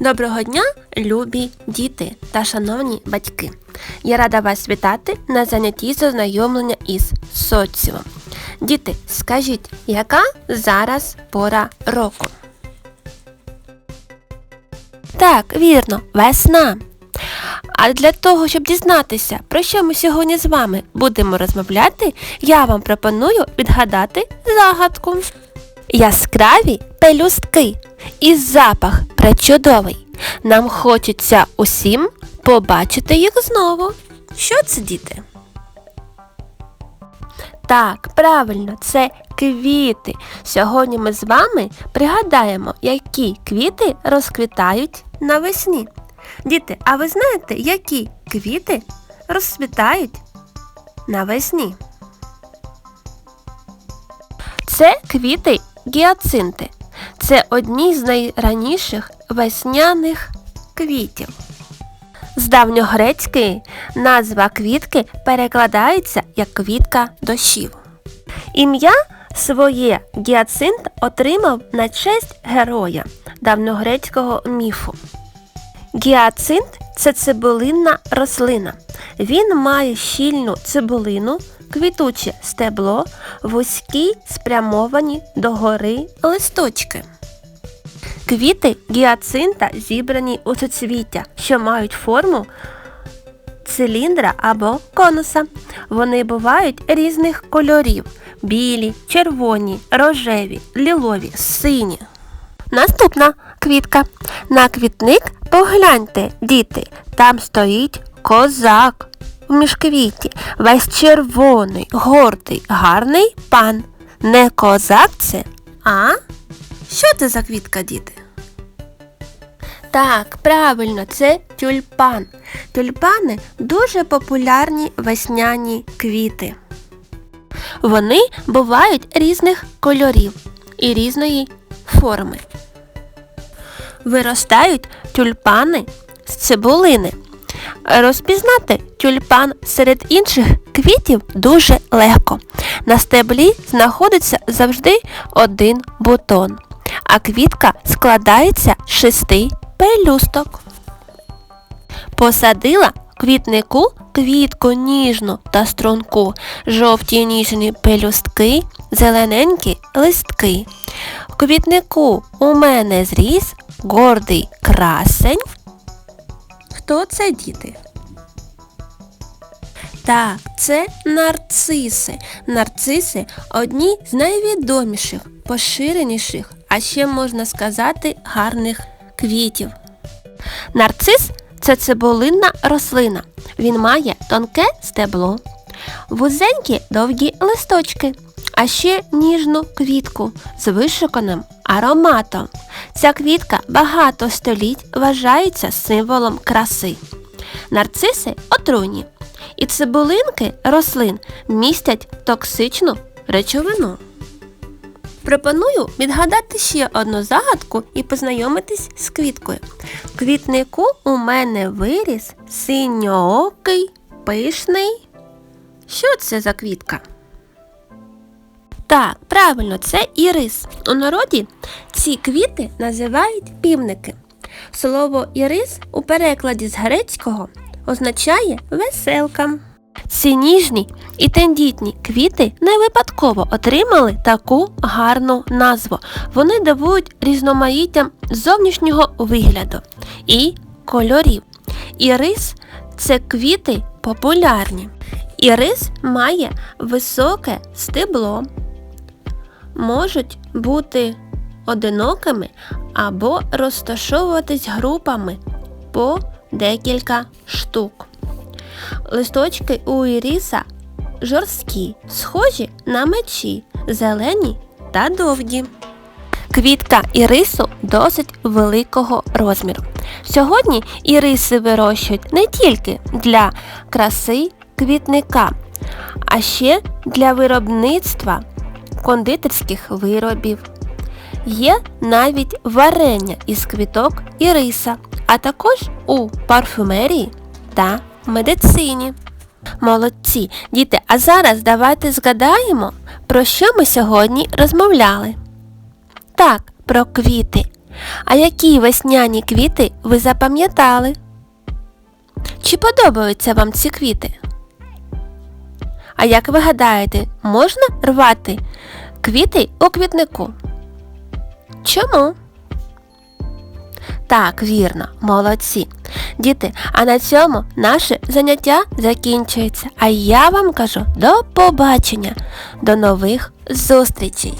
Доброго дня, любі діти та шановні батьки. Я рада вас вітати на занятті з ознайомлення із соціумом. Діти, скажіть, яка зараз пора року? Так, вірно, весна. А для того, щоб дізнатися, про що ми сьогодні з вами будемо розмовляти, я вам пропоную відгадати загадку. Яскраві пелюстки і запах пречудовий. Нам хочеться усім побачити їх знову. Що це, діти? Так, правильно, це квіти. Сьогодні ми з вами пригадаємо, які квіти розквітають навесні. Діти, а ви знаєте, які квіти розцвітають навесні? Це квіти гіацинти. Це одні з найраніших весняних квітів. З давньогрецької назва квітки перекладається як квітка дощів. Ім'я своє гіацинт отримав на честь героя давньогрецького міфу. Гіацинт це цибулинна рослина. Він має щільну цибулину, квітуче стебло, вузькі спрямовані догори листочки. Квіти гіацинта зібрані у суцвіття, що мають форму циліндра або конуса. Вони бувають різних кольорів: білі, червоні, рожеві, лілові, сині. Наступна квітка. На квітник погляньте, діти, там стоїть козак в міжквіті, весь червоний, гордий, гарний пан. Не козак це, а? Що це за квітка, діти? Так, правильно, це тюльпан. Тюльпани дуже популярні весняні квіти. Вони бувають різних кольорів і різної форми. Виростають тюльпани з цибулини. Розпізнати тюльпан серед інших квітів дуже легко. На стеблі знаходиться завжди один бутон, а квітка складається з шести пелюсток. Посадила квітнику квітку ніжну та струнку, жовті ніжні пелюстки, зелененькі листки. В квітнику у мене зріс гордий красень. Хто це діти? Так, це нарциси. Нарциси одні з найвідоміших, поширеніших, а ще можна сказати, гарних квітів. Нарцис це цибулинна рослина. Він має тонке стебло, вузенькі довгі листочки, а ще ніжну квітку з вишуканим ароматом. Ця квітка багато століть вважається символом краси. Нарциси отруйні. І цибулинки рослин містять токсичну речовину. Пропоную відгадати ще одну загадку і познайомитись з квіткою. В квітнику у мене виріс синьоокий, пишний. Що це за квітка? Так, правильно, це ірис. У народі ці квіти називають півники. Слово ірис у перекладі з грецького означає веселка. Ці ніжні і тендітні квіти не випадково отримали таку гарну назву. Вони дивують різноманіттям зовнішнього вигляду і кольорів. Ірис це квіти популярні. Ірис має високе стебло, можуть бути одинокими або розташовуватись групами по декілька штук. Листочки у іріса жорсткі, схожі на мечі, зелені та довгі. Квітка ірису досить великого розміру. Сьогодні іриси вирощують не тільки для краси квітника, а ще для виробництва кондитерських виробів. Є навіть варення із квіток іриса, а також у парфюмерії та медицині. Молодці, діти, а зараз давайте згадаємо, про що ми сьогодні розмовляли. Так, про квіти. А які весняні квіти ви запам'ятали? Чи подобаються вам ці квіти? А як ви гадаєте, можна рвати квіти у квітнику? Чому? Так, вірно, молодці. Діти, а на цьому наше заняття закінчується. А я вам кажу до побачення, до нових зустрічей!